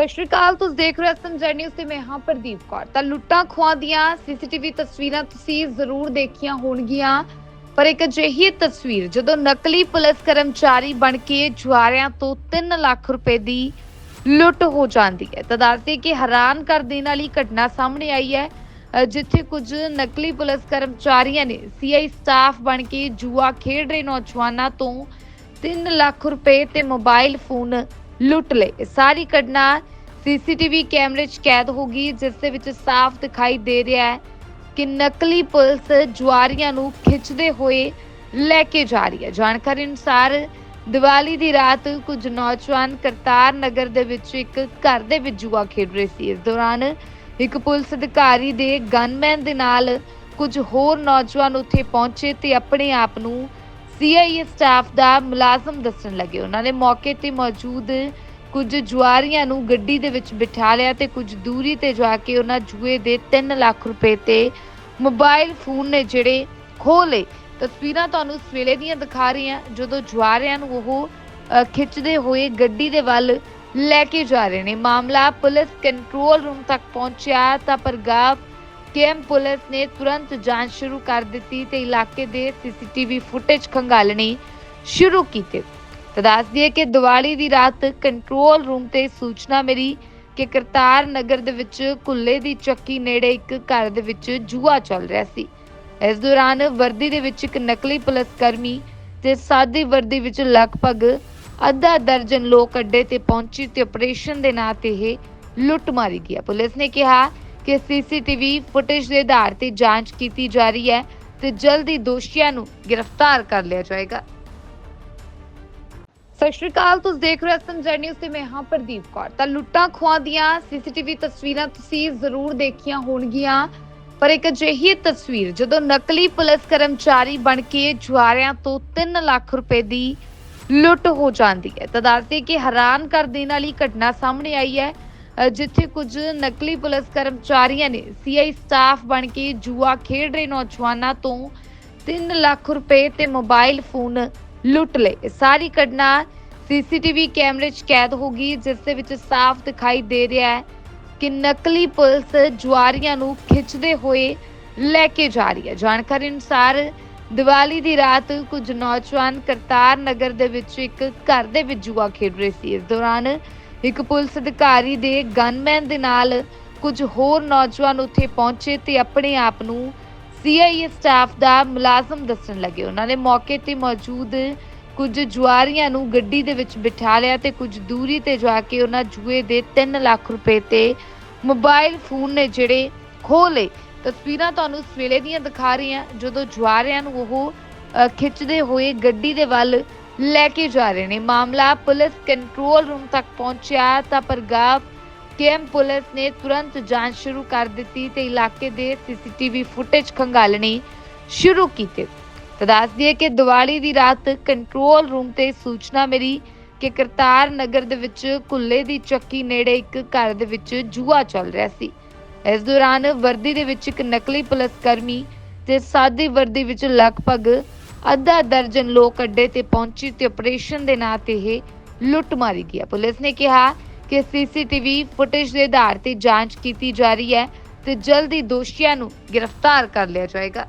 ਸਤਿ ਸ਼੍ਰੀ ਅਕਾਲ, ਤੁਸੀਂ ਦੇਖ ਰਹੇ ਹੋ ਐਸਐਮਜੀ ਨਿਊਜ਼ ਤੇ ਮੈਂ ਹਾਂ ਪ੍ਰਦੀਪ ਕੌਰ। ਤਾਂ ਲੁੱਟਾਂ ਖੋਹਾਂ ਦੀਆਂ ਸੀਸੀਟੀਵੀ ਤਸਵੀਰਾਂ ਤੁਸੀਂ ਜ਼ਰੂਰ ਦੇਖੀਆਂ ਹੋਣਗੀਆਂ, ਪਰ ਇੱਕ ਅਜਿਹੀ ਤਸਵੀਰ ਜਦੋਂ ਨਕਲੀ ਪੁਲਿਸ ਕਰਮਚਾਰੀ ਬਣ ਕੇ ਜੁਆਰਿਆਂ ਤੋਂ 3 ਲੱਖ ਰੁਪਏ ਦੀ ਲੁੱਟ ਹੋ ਜਾਂਦੀ ਹੈ, ਤਾਂ ਕਿ ਹੈਰਾਨ ਕਰ ਦੇਣ ਵਾਲੀ ਘਟਨਾ ਸਾਹਮਣੇ ਆਈ ਹੈ ਜਿੱਥੇ ਕੁਝ ਨਕਲੀ ਪੁਲਿਸ ਕਰਮਚਾਰੀਆਂ ਨੇ ਸੀਆਈ ਸਟਾਫ ਬਣ ਕੇ ਜੂਆ ਖੇਡ ਰਹੇ ਨੌਜਵਾਨਾਂ ਤੋਂ 3 ਲੱਖ ਰੁਪਏ ਤੇ ਮੋਬਾਈਲ ਫੋਨ ਲੁੱਟ ਲਏ। ਇਹ ਸਾਰੀ ਘਟਨਾ ਸੀਸੀਟੀਵੀ ਕੈਮਰੇ 'ਚ ਕੈਦ ਹੋ ਗਈ, ਜਿਸ ਦੇ ਵਿੱਚ ਸਾਫ਼ ਦਿਖਾਈ ਦੇ ਰਿਹਾ ਹੈ ਕਿ ਨਕਲੀ ਪੁਲਿਸ ਜੁਆਰੀਆਂ ਨੂੰ ਖਿੱਚਦੇ ਹੋਏ ਲੈ ਕੇ ਜਾ ਰਹੀ ਹੈ। ਜਾਣਕਾਰੀ ਅਨੁਸਾਰ ਦੀਵਾਲੀ ਦੀ ਰਾਤ ਕੁਝ ਨੌਜਵਾਨ ਕਰਤਾਰ ਨਗਰ ਦੇ ਵਿੱਚ ਇੱਕ ਘਰ ਦੇ ਵਿੱਚ ਜੂਆ ਖੇਡ ਰਹੇ ਸੀ। ਇਸ ਦੌਰਾਨ ਇੱਕ ਪੁਲਿਸ ਅਧਿਕਾਰੀ ਦੇ ਗਨਮੈਨ ਦੇ ਨਾਲ ਕੁਝ ਹੋਰ ਨੌਜਵਾਨ ਉੱਥੇ ਪਹੁੰਚੇ ਤੇ ਆਪਣੇ ਆਪ ਨੂੰ ਸੀਆਈਏ ਸਟਾਫ ਦਾ ਮੁਲਾਜ਼ਮ ਦੱਸਣ ਲੱਗੇ। ਉਹਨਾਂ ਨੇ ਮੌਕੇ ਤੇ ਮੌਜੂਦ ਕੁਝ ਜੁਆਰੀਆਂ ਨੂੰ ਗੱਡੀ ਦੇ ਵਿੱਚ ਬਿਠਾ ਲਿਆ ਤੇ ਕੁਝ ਦੂਰੀ ਤੇ ਜਾ ਕੇ ਉਹਨਾਂ ਜੂਏ ਦੇ 3 ਲੱਖ ਰੁਪਏ ਤੇ ਮੋਬਾਈਲ ਫੋਨ ਨੇ ਜਿਹੜੇ ਖੋਹ ਲਏ। ਤਸਵੀਰਾਂ ਤੁਹਾਨੂੰ ਇਸ ਵੇਲੇ ਦੀਆਂ ਦਿਖਾ ਰਹੀ ਹਾਂ। ਜਦੋਂ ਜੁਆਰਿਆਂ ਨੂੰ ਉਹ ਖਿੱਚਦੇ ਹੋਏ ਗੱਡੀ ਦੇ ਵੱਲ ਲੈ ਕੇ ਜਾ ਰਹੇ ਨੇ। ਮਾਮਲਾ ਪੁਲਿਸ ਕੰਟਰੋਲ ਰੂਮ ਤੱਕ ਪਹੁੰਚਿਆ ਤਾਂ ਪਰਗਾਵ ਕੈਂਪ ਪੁਲਿਸ ਨੇ ਤੁਰੰਤ ਜਾਂਚ ਸ਼ੁਰੂ ਕਰ ਦਿੱਤੀ ਤੇ ਇਲਾਕੇ ਦੇ ਸੀਸੀਟੀਵੀ ਫੁਟੇਜ ਖੰਗਾਲਣੀ ਸ਼ੁਰੂ ਕੀਤੇ। ਤਾਂ ਦੱਸ ਦਈਏ ਕਿ ਦੀਵਾਲੀ ਦੀ ਰਾਤ ਕੰਟਰੋਲ ਰੂਮ ਤੇ ਸੂਚਨਾ ਮਿਲੀ ਕਿ ਕਰਤਾਰ ਨਗਰ ਦੇ ਵਿੱਚ ਕੁੱਲੇ ਦੀ ਚੱਕੀ ਨੇੜੇ ਇੱਕ ਘਰ ਦੇ ਵਿੱਚ ਜੂਆ ਚੱਲ ਰਿਹਾ ਸੀ। ਇਸ ਦੌਰਾਨ ਵਰਦੀ ਦੇ ਵਿੱਚ ਇੱਕ ਨਕਲੀ ਪੁਲਿਸ ਕਰਮੀ ਤੇ ਸਾਦੀ ਵਰਦੀ ਵਿੱਚ ਲਗਭਗ ਅੱਧਾ ਦਰਜਨ ਲੋਕ ਅੱਡੇ ਤੇ ਪਹੁੰਚੀ ਤੇ ਆਪਰੇਸ਼ਨ ਦੇ ਨਾਂ ਤੇ ਇਹ ਲੁੱਟ ਮਾਰੀ ਗਿਆ ਪੁਲਿਸ ਨੇ ਕਿਹਾ ਕਿ ਸੀਸੀਟੀਵੀ ਫੁਟੇਜ ਦੇ ਆਧਾਰ ਤੇ ਜਾਂਚ ਕੀਤੀ ਜਾ ਰਹੀ ਹੈ ਤੇ ਜਲਦੀ ਦੋਸ਼ੀਆਂ ਨੂੰ ਗ੍ਰਿਫਤਾਰ ਕਰ ਲਿਆ ਜਾਏਗਾ। ਸਤਿ ਸ਼੍ਰੀ ਅਕਾਲ, ਤੁਸੀਂ ਦੇਖ ਰਹੇ ਹੋ ਐਸਐਮਜੀ ਨਿਊਜ਼ ਤੇ ਮੈਂ ਹਾਂ ਪ੍ਰਦੀਪ ਕੌਰ। ਤਾਂ ਲੁੱਟਾਂ ਖੋਹਾਂ ਦੀਆਂ ਸੀਸੀਟੀਵੀ ਤਸਵੀਰਾਂ ਤੁਸੀਂ ਜ਼ਰੂਰ ਦੇਖੀਆਂ ਹੋਣਗੀਆਂ, ਪਰ ਇੱਕ ਅਜਿਹੀ ਤਸਵੀਰ ਜਦੋਂ ਨਕਲੀ ਪੁਲਿਸ ਕਰਮਚਾਰੀ ਬਣ ਕੇ ਜੁਆਰਿਆਂ ਤੋਂ 3 ਲੱਖ ਰੁਪਏ ਦੀ ਲੁੱਟ ਹੋ ਜਾਂਦੀ ਹੈ ਤਾਂ ਦੱਸਦੇ ਕਿ ਹੈਰਾਨ ਕਰ ਦੇਣ ਵਾਲੀ ਘਟਨਾ ਸਾਹਮਣੇ ਆਈ ਹੈ। ਜਿੱਥੇ ਕੁਝ ਨਕਲੀ ਪੁਲਿਸ ਕਰਮਚਾਰੀਆਂ ਨੇ ਸੀਆਈ ਸਟਾਫ ਬਣ ਕੇ ਜੂਆ ਖੇਡ ਰਹੇ ਨੌਜਵਾਨਾਂ ਤੋਂ 3 ਲੱਖ ਰੁਪਏ ਤੇ ਮੋਬਾਈਲ ਫੋਨ ਲੁੱਟ ਲਏ। ਇਹ ਸਾਰੀ ਘਟਨਾ ਸੀਸੀਟੀਵੀ ਕੈਮਰੇ 'ਚ ਕੈਦ ਹੋ ਗਈ, ਜਿਸ ਦੇ ਵਿੱਚ ਸਾਫ਼ ਦਿਖਾਈ ਦੇ ਰਿਹਾ ਹੈ ਕਿ ਨਕਲੀ ਪੁਲਿਸ ਜੁਆਰੀਆਂ ਨੂੰ ਖਿੱਚਦੇ ਹੋਏ ਲੈ ਕੇ ਜਾ ਰਹੀ ਹੈ। ਜਾਣਕਾਰੀ ਅਨੁਸਾਰ ਦੀਵਾਲੀ ਦੀ ਰਾਤ ਕੁਝ ਨੌਜਵਾਨ ਕਰਤਾਰ ਨਗਰ ਦੇ ਵਿੱਚ ਇੱਕ ਘਰ ਦੇ ਵਿੱਚ ਜੂਆ ਖੇਡ ਰਹੇ ਸੀ। ਇਸ ਦੌਰਾਨ ਇੱਕ ਪੁਲਿਸ ਅਧਿਕਾਰੀ ਦੇ ਗਨਮੈਨ ਦੇ ਨਾਲ ਕੁਝ ਹੋਰ ਨੌਜਵਾਨ ਉੱਥੇ ਪਹੁੰਚੇ ਤੇ ਆਪਣੇ ਆਪ ਨੂੰ ਸੀਆਈਏ ਸਟਾਫ ਦਾ ਮੁਲਾਜ਼ਮ ਦੱਸਣ ਲੱਗੇ। ਉਹਨਾਂ ਨੇ ਮੌਕੇ ਤੇ ਮੌਜੂਦ ਕੁਝ ਜੁਆਰੀਆਂ ਨੂੰ ਗੱਡੀ ਦੇ ਵਿੱਚ ਬਿਠਾ ਲਿਆ ਤੇ ਕੁਝ ਦੂਰੀ ਤੇ ਜਾ ਕੇ ਉਹਨਾਂ ਜੂਏ ਦੇ 3 ਲੱਖ ਰੁਪਏ ਤੇ ਮੋਬਾਈਲ ਫੋਨ ਨੇ ਜਿਹੜੇ ਖੋਹ ਲਏ। ਤਸਵੀਰਾਂ ਤੁਹਾਨੂੰ ਇਸ ਵੇਲੇ ਦੀਆਂ ਦਿਖਾ ਰਹੀਆਂ ਜਦੋਂ ਜੁਆਰਿਆਂ ਨੂੰ ਉਹ ਖਿੱਚਦੇ ਹੋਏ ਗੱਡੀ ਦੇ ਵੱਲ ਲੈ ਕੇ ਜਾ ਰਹੇ ਨੇ। ਮਾਮਲਾ ਪੁਲਿਸ ਕੰਟਰੋਲ ਰੂਮ ਤੱਕ ਪਹੁੰਚਿਆ ਤਾਂ ਪਰਗਾਵ ਕੈਂਪ ਪੁਲਿਸ ਨੇ ਤੁਰੰਤ ਜਾਂਚ ਸ਼ੁਰੂ ਕਰ ਦਿੱਤੀ ਤੇ ਇਲਾਕੇ ਦੇ ਸੀਸੀਟੀਵੀ ਫੁਟੇਜ ਖੰਗਾਲਣੀ ਸ਼ੁਰੂ ਕੀਤੇ। ਤਾਂ ਦੱਸ ਦਈਏ ਕਿ ਦੀਵਾਲੀ ਦੀ ਰਾਤ ਕੰਟਰੋਲ ਰੂਮ ਤੇ ਸੂਚਨਾ ਮਿਲੀ ਕਿ ਕਰਤਾਰ ਨਗਰ ਦੇ ਵਿੱਚ ਕੁੱਲੇ ਦੀ ਚੱਕੀ ਨੇੜੇ ਇੱਕ ਘਰ ਦੇ ਵਿੱਚ ਜੂਆ ਚੱਲ ਰਿਹਾ ਸੀ। ਇਸ ਦੌਰਾਨ ਵਰਦੀ ਦੇ ਵਿੱਚ ਇੱਕ ਨਕਲੀ ਪੁਲਿਸ ਕਰਮੀ ਤੇ ਸਾਦੀ ਵਰਦੀ ਵਿੱਚ ਲਗਭਗ ਅੱਧਾ ਦਰਜਨ ਲੋਕ ਅੱਡੇ ਤੇ ਪਹੁੰਚੀ ਤੇ ਆਪਰੇਸ਼ਨ ਦੇ ਨਾਂ ਤੇ ਇਹ ਲੁੱਟ ਮਾਰੀ ਗਿਆ ਪੁਲਿਸ ਨੇ ਕਿਹਾ ਕਿ ਸੀਸੀਟੀਵੀ ਫੁਟੇਜ ਦੇ ਆਧਾਰ ਤੇ ਜਾਂਚ ਕੀਤੀ ਜਾ ਰਹੀ ਹੈ ਤੇ ਜਲਦੀ ਦੋਸ਼ੀਆਂ ਨੂੰ ਗ੍ਰਿਫਤਾਰ ਕਰ ਲਿਆ ਜਾਏਗਾ।